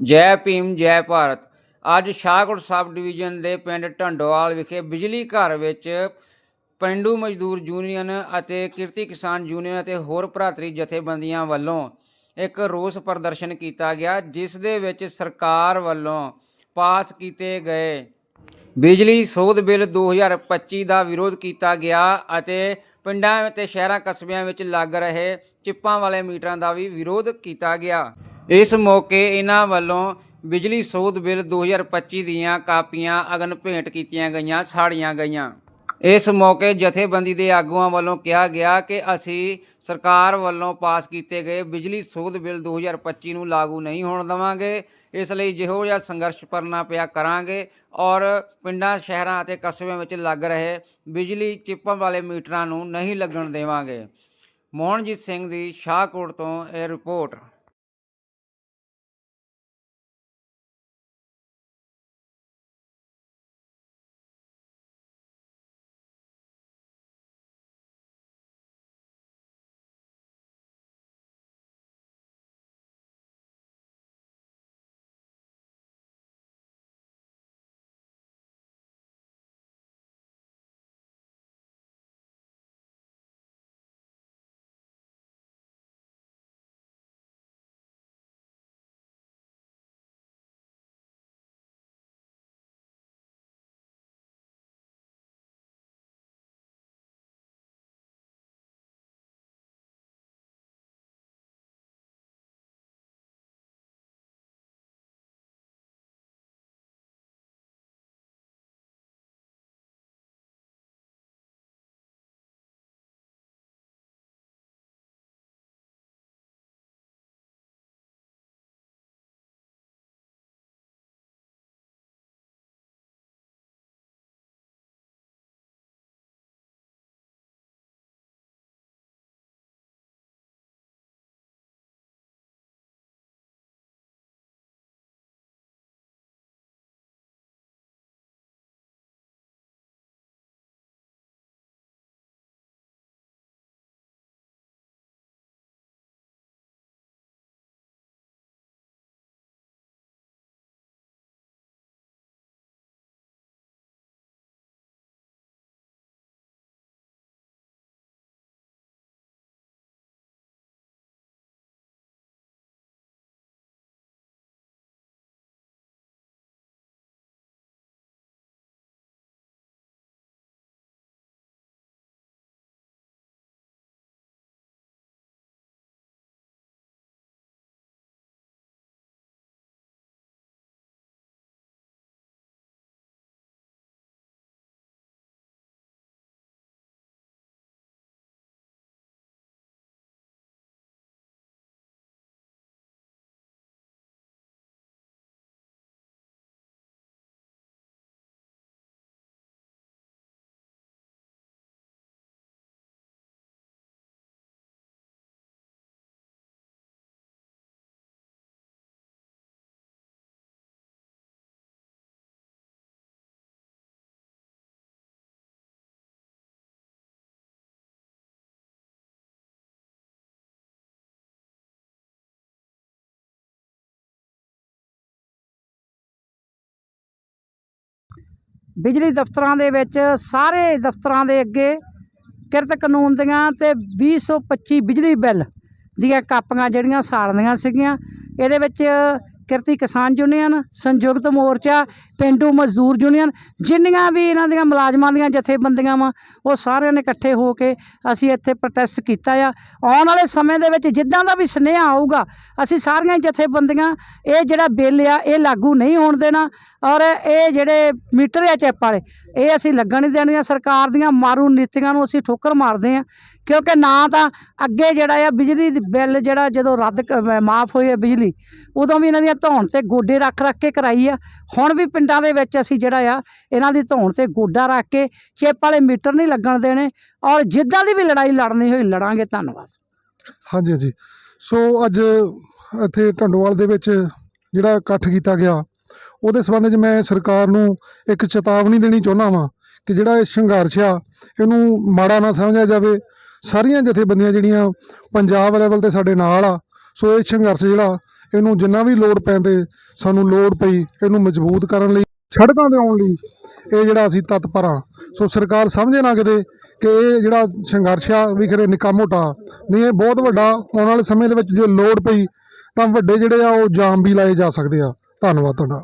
ਜੈ ਭੀਮ, ਜੈ ਭਾਰਤ। ਅੱਜ ਸ਼ਾਹਕੋਟ ਸਬ ਡਿਵੀਜ਼ਨ ਦੇ ਪਿੰਡ ਢੰਡੋਵਾਲ ਵਿਖੇ ਬਿਜਲੀ ਘਰ ਵਿੱਚ ਪਿੰਡੂ ਮਜ਼ਦੂਰ ਯੂਨੀਅਨ ਅਤੇ ਕਿਰਤੀ ਕਿਸਾਨ ਯੂਨੀਅਨ ਅਤੇ ਹੋਰ ਭਰਾਤਰੀ ਜਥੇਬੰਦੀਆਂ ਵੱਲੋਂ ਇੱਕ ਰੋਸ ਪ੍ਰਦਰਸ਼ਨ ਕੀਤਾ ਗਿਆ, ਜਿਸ ਦੇ ਵਿੱਚ ਸਰਕਾਰ ਵੱਲੋਂ ਪਾਸ ਕੀਤੇ ਗਏ ਬਿਜਲੀ ਸੋਧ ਬਿੱਲ 2025 ਦਾ ਵਿਰੋਧ ਕੀਤਾ ਗਿਆ ਅਤੇ ਪਿੰਡਾਂ ਅਤੇ ਸ਼ਹਿਰਾਂ ਕਸਬਿਆਂ ਵਿੱਚ ਲੱਗ ਰਹੇ ਚਿੱਪਾਂ ਵਾਲੇ ਮੀਟਰਾਂ ਦਾ ਵੀ ਵਿਰੋਧ ਕੀਤਾ ਗਿਆ। ਇਸ ਮੌਕੇ ਇਹਨਾਂ ਵੱਲੋਂ ਬਿਜਲੀ ਸੋਧ ਬਿੱਲ 2025 ਦੀਆਂ ਕਾਪੀਆਂ ਅਗਨ ਭੇਂਟ ਕੀਤੀਆਂ ਗਈਆਂ, ਸਾੜੀਆਂ ਗਈਆਂ। ਇਸ ਮੌਕੇ ਜਥੇਬੰਦੀ ਦੇ ਆਗੂਆਂ ਵੱਲੋਂ ਕਿਹਾ ਗਿਆ ਕਿ ਅਸੀਂ ਸਰਕਾਰ ਵੱਲੋਂ ਪਾਸ ਕੀਤੇ ਗਏ ਬਿਜਲੀ ਸੋਧ ਬਿੱਲ 2025 ਨੂੰ ਲਾਗੂ ਨਹੀਂ ਹੋਣ ਦੇਵਾਂਗੇ। ਇਸ ਲਈ ਜਿਹੋ ਜਿਹਾ ਸੰਘਰਸ਼ ਕਰਨਾ ਪਿਆ ਕਰਾਂਗੇ ਔਰ ਪਿੰਡਾਂ, ਸ਼ਹਿਰਾਂ ਅਤੇ ਕਸਬਿਆਂ ਵਿੱਚ ਲੱਗ ਰਹੇ ਬਿਜਲੀ ਚਿੱਪਾਂ ਵਾਲੇ ਮੀਟਰਾਂ ਨੂੰ ਨਹੀਂ ਲੱਗਣ ਦੇਵਾਂਗੇ। ਮੋਹਨਜੀਤ ਸਿੰਘ ਦੀ ਸ਼ਾਹਕੋਟ ਤੋਂ ਇਹ ਰਿਪੋਰਟ। ਬਿਜਲੀ ਦਫ਼ਤਰਾਂ ਦੇ ਵਿੱਚ ਸਾਰੇ ਦਫ਼ਤਰਾਂ ਦੇ ਅੱਗੇ ਕਿਰਤ ਕਾਨੂੰਨ ਦੀਆਂ ਤੇ 2025 ਬਿਜਲੀ ਬਿੱਲ ਦੀਆਂ ਕਾਪੀਆਂ ਜਿਹੜੀਆਂ ਸਾੜਨੀਆਂ ਸੀਗੀਆਂ। ਇਹਦੇ ਵਿੱਚ ਕਿਰਤੀ ਕਿਸਾਨ ਯੂਨੀਅਨ ਸੰਯੁਕਤ ਮੋਰਚਾ, ਪਿੰਡੂ ਮਜ਼ਦੂਰ ਯੂਨੀਅਨ ਜਿੰਨੀਆਂ ਵੀ ਇਹਨਾਂ ਦੀਆਂ ਮੁਲਾਜ਼ਮਾਂ ਦੀਆਂ ਜਥੇਬੰਦੀਆਂ ਵਾ, ਉਹ ਸਾਰਿਆਂ ਨੇ ਇਕੱਠੇ ਹੋ ਕੇ ਅਸੀਂ ਇੱਥੇ ਪ੍ਰੋਟੈਸਟ ਕੀਤਾ ਆ। ਆਉਣ ਵਾਲੇ ਸਮੇਂ ਦੇ ਵਿੱਚ ਜਿੱਦਾਂ ਦਾ ਵੀ ਸੁਨੇਹਾ ਆਊਗਾ, ਅਸੀਂ ਸਾਰੀਆਂ ਜਥੇਬੰਦੀਆਂ, ਇਹ ਜਿਹੜਾ ਬਿੱਲ ਆ, ਇਹ ਲਾਗੂ ਨਹੀਂ ਹੋਣ ਦੇਣਾ, ਔਰ ਇਹ ਜਿਹੜੇ ਮੀਟਰ ਆ ਚਿੱਪ ਵਾਲੇ, ਇਹ ਅਸੀਂ ਲੱਗਣ ਨਹੀਂ ਦੇਣੀਆਂ, ਸਰਕਾਰ ਦੀਆਂ ਮਾਰੂ ਨੀਤੀਆਂ ਨੂੰ ਅਸੀਂ ਠੋਕਰ ਮਾਰਦੇ ਆ ਕਿਉਂਕਿ ਨਾ ਤਾਂ ਅੱਗੇ ਜਿਹੜਾ ਆ ਬਿਜਲੀ ਬਿੱਲ ਜਿਹੜਾ ਜਦੋਂ ਰੱਦ ਮਾਫ ਹੋਈ ਹੈ ਬਿਜਲੀ, ਉਦੋਂ ਵੀ ਇਹਨਾਂ ਦੀਆਂ ਧੌਣ ਤੇ ਗੋਡੇ ਰੱਖ ਰੱਖ ਕੇ ਕਰਾਈ ਆ। ਹੁਣ ਵੀ ਪਿੰਡਾਂ ਦੇ ਵਿੱਚ ਅਸੀਂ ਜਿਹੜਾ ਆ, ਇਹਨਾਂ ਦੀ ਧੌਣ ਤੇ ਗੋਡਾ ਰੱਖ ਕੇ ਚਿੱਪ ਵਾਲੇ ਮੀਟਰ ਨਹੀਂ ਲੱਗਣ ਦੇਣੇ ਔਰ ਜਿੱਦਾਂ ਦੀ ਵੀ ਲੜਾਈ ਲੜਨੀ ਹੋਈ ਲੜਾਂਗੇ, ਧੰਨਵਾਦ। ਹਾਂਜੀ ਹਾਂਜੀ। ਸੋ ਅੱਜ ਇੱਥੇ ਢੰਡੋਵਾਲ ਦੇ ਵਿੱਚ ਜਿਹੜਾ ਇਕੱਠ ਕੀਤਾ ਗਿਆ, ਉਹਦੇ ਸੰਬੰਧ 'ਚ ਮੈਂ ਸਰਕਾਰ ਨੂੰ ਇੱਕ ਚੇਤਾਵਨੀ ਦੇਣੀ ਚਾਹੁੰਦਾ ਵਾਂ ਕਿ ਜਿਹੜਾ ਇਹ ਸੰਘਰਸ਼ ਆ, ਇਹਨੂੰ ਮਾੜਾ ਨਾ ਸਮਝਿਆ ਜਾਵੇ ਸਾਰੀਆਂ ਜਥੇਬੰਦੀਆਂ ਜਿਹੜੀਆਂ ਪੰਜਾਬ ਲੈਵਲ ਤੇ ਸਾਡੇ ਨਾਲ ਆ, ਸੋ ਇਹ ਸੰਘਰਸ਼ ਜਿਹੜਾ, ਇਹਨੂੰ ਜਿੰਨਾ ਵੀ ਲੋੜ ਪੈਂਦੇ, ਸਾਨੂੰ ਲੋੜ ਪਈ, ਇਹਨੂੰ ਮਜ਼ਬੂਤ ਕਰਨ ਲਈ, ਸੜਕਾਂ ਤੇ ਆਉਣ ਲਈ, ਇਹ ਜਿਹੜਾ ਅਸੀਂ ਤਤਪਰ ਹਾਂ ਸੋ ਸਰਕਾਰ ਸਮਝੇ ਨਾ ਕਿਤੇ ਕਿ ਇਹ ਜਿਹੜਾ ਸੰਘਰਸ਼ ਆ, ਵੀ ਖਰੇ ਨਿੱਕਾ ਮੋਟਾ, ਨਹੀਂ, ਇਹ ਬਹੁਤ ਵੱਡਾ, ਆਉਣ ਵਾਲੇ ਸਮੇਂ ਦੇ ਵਿੱਚ ਜੇ ਲੋੜ ਪਈ, ਤਾਂ ਵੱਡੇ ਜਿਹੜੇ ਆ, ਉਹ ਜਾਮ ਵੀ ਲਾਏ ਜਾ ਸਕਦੇ ਆ। ਧੰਨਵਾਦ ਤੁਹਾਡਾ।